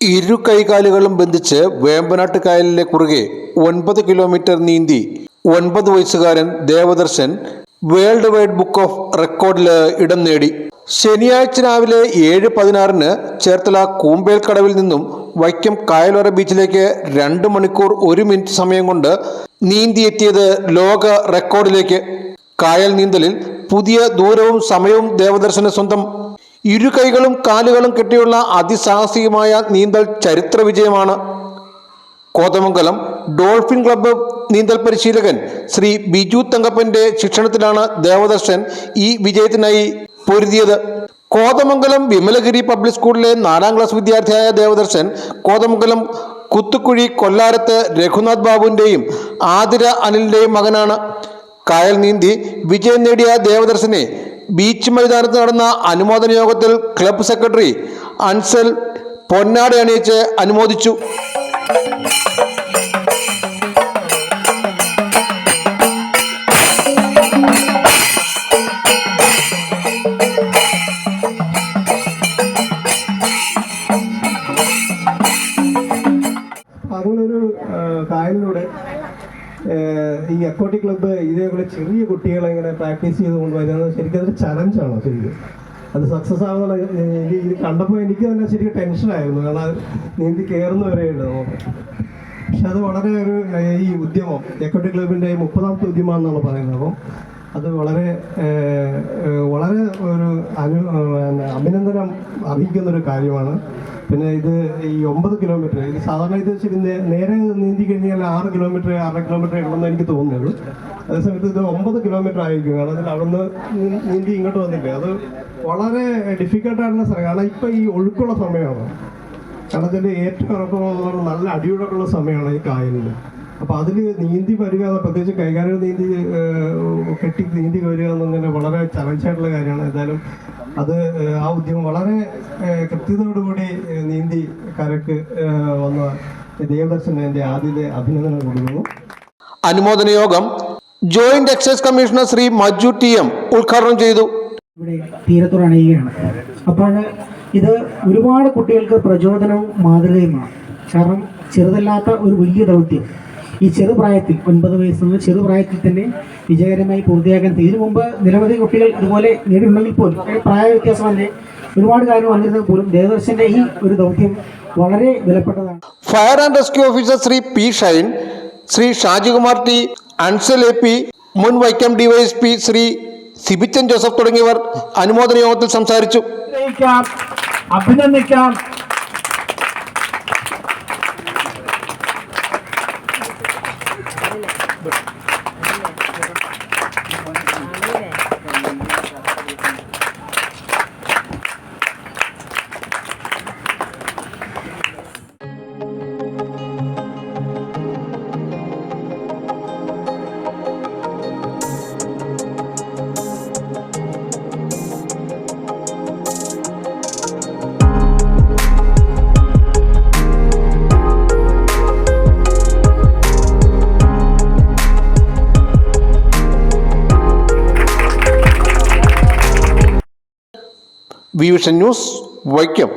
ഇരു കൈകാലുകളും ബന്ധിച്ച് വേമ്പനാട്ട് കായലിലെ കുറുകെ ഒൻപത് കിലോമീറ്റർ നീന്തി ഒൻപത് വയസ്സുകാരൻ Devadarshan world wide book of റെക്കോർഡിൽ ഇടം നേടി. ശനിയാഴ്ച രാവിലെ ഏഴ് പതിനാറിന് ചേർത്തല കൂമ്പേൽക്കടവിൽ നിന്നും വൈക്കം കായലോര ബീച്ചിലേക്ക് രണ്ട് മണിക്കൂർ ഒരു മിനിറ്റ് സമയം കൊണ്ട് നീന്തിയെത്തിയത് ലോക റെക്കോർഡിലേക്ക്. കായൽ നീന്തലിൽ പുതിയ ദൂരവും സമയവും ദേവദർശന് സ്വന്തം ഇരു കൈകളും കാലുകളും കെട്ടിയുള്ള അതിസാഹസികമായ നീന്തൽ ചരിത്ര വിജയമാണ് കോതമംഗലം. ഡോൾഫിൻ ക്ലബ്ബ് നീന്തൽ പരിശീലകൻ ശ്രീ ബിജു തങ്കപ്പന്റെ ശിക്ഷണത്തിലാണ് ദേവദർശൻ ഈ വിജയത്തിനായി പൊരുതിയത്. കോതമംഗലം വിമലഗിരി പബ്ലിക് സ്കൂളിലെ നാലാം ക്ലാസ് വിദ്യാർത്ഥിയായ ദേവദർശൻ കോതമംഗലം കുത്തുക്കുഴി കൊല്ലാരത്ത് രഘുനാഥ് ബാബുവിന്റെയും ആതിര അനിലിന്റെയും മകനാണ്. കായൽ നീന്തി വിജയം നേടിയ ദേവദർശനെ ബീച്ച് മൈതാനത്ത് നടന്ന അനുമോദന യോഗത്തിൽ ക്ലബ്ബ് സെക്രട്ടറി അൻസൽ പൊന്നാട അണിയിച്ച് അനുമോദിച്ചു. ഈ അക്കോട്ടി ക്ലബ്ബ് ഇതേപോലെ ചെറിയ കുട്ടികളെ ഇങ്ങനെ പ്രാക്ടീസ് ചെയ്ത് കൊണ്ടുവരുന്നത് ശരിക്കും അതൊരു ചലഞ്ചാണോ ശരിക്കും? അത് സക്സസ് ആവുന്ന ഇത് കണ്ടപ്പോൾ എനിക്ക് തന്നെ ശരിക്കും ടെൻഷനായിരുന്നു കാരണം അത് നീന്തി കയറുന്നവരെയുണ്ട് നമുക്ക്. പക്ഷെ അത് വളരെ ഒരു ഈ ഉദ്യമം എക്കോട്ടി ക്ലബിന്റെ മുപ്പതാമത്തെ ഉദ്യമമാണെന്നാണ് പറയുന്നത്. അപ്പം അത് വളരെ വളരെ ഒരു അനു അഭിനന്ദനം അർഹിക്കുന്ന ഒരു കാര്യമാണ്. പിന്നെ ഇത് ഈ ഒമ്പത് കിലോമീറ്റർ ഇത് സാധാരണ ഇത് ശരി നേരെ നീന്തി കഴിഞ്ഞാൽ ആറ് കിലോമീറ്റർ ആറര കിലോമീറ്റർ ഉണ്ടെന്ന് എനിക്ക് തോന്നുന്നുള്ളൂ. അതേസമയത്ത് ഇത് ഒമ്പത് കിലോമീറ്റർ ആയിരിക്കും. കാരണം അതിൽ അവിടുന്ന് നീന്തി ഇങ്ങോട്ട് വന്നില്ലേ? അത് വളരെ ഡിഫിക്കൽട്ടായിട്ടുള്ള സ്ഥലം. കാരണം ഇപ്പം ഈ ഒഴുക്കുള്ള സമയമാണ്. കാരണം ഇതിന്റെ ഏറ്റവും ഇറക്കമുള്ള നല്ല അടിയൊഴുക്കുള്ള സമയമാണ് ഈ കായലിൽ അപ്പോൾ അതിൽ നീന്തി വരിക എന്ന് പ്രത്യേകിച്ച് കൈകാര്യം നീന്തി കെട്ടി നീന്തി വരിക എന്നിങ്ങനെ വളരെ ചലഞ്ചായിട്ടുള്ള കാര്യമാണ്. എന്തായാലും അത് ആ ഉദ്യമം വളരെ കൃത്യതയോടുകൂടി നീന്തി കരക്ക് വന്ന ദേവദർശന് എന്റെ ആദ്യത്തെ അഭിനന്ദനം കൊടുക്കുന്നു. അനുമോദന യോഗം joint excise commissioner Shri Maju T M ഉദ്ഘാടനം ചെയ്തു. ഇവിടെ തീരത്തോട് അണയുകയാണ്. അപ്പോൾ ഇത് ഒരുപാട് കുട്ടികൾക്ക് പ്രചോദനവും മാതൃകയുമാണ്. കാരണം ചെറുതല്ലാത്ത ഒരു വലിയ ദൗത്യം. ഈ ചെറുപ്രായത്തിൽ ഒൻപത് വയസ്സുള്ള ചെറുപ്രായത്തിൽ തന്നെ വിജയകരമായി പൂർത്തിയാക്കാൻ ഇതിനു മുമ്പ് നിരവധി കുട്ടികൾ ഇതുപോലെ നേടിയിട്ടുണ്ടെങ്കിൽ പോലും പ്രായ വ്യത്യാസം തന്നെ ഒരുപാട് കാര്യം വന്നിരുന്നത് പോലും ദേവദർശന്റെ ഈ ഒരു ദൗത്യം വളരെ വിലപ്പെട്ടതാണ്. Fire and rescue officer Shri P Shine Shri Shajikumar T Ansal A P മുൻ വൈക്കം ഡിവൈഎസ്പി ശ്രീ സിബിച്ചൻ ജോസഫ് തുടങ്ങിയവർ അനുമോദന യോഗത്തിൽ സംസാരിച്ചു. അഭിനന്ദിക്കാം. വിവിഷൻ ന്യൂസ് വൈക്കം.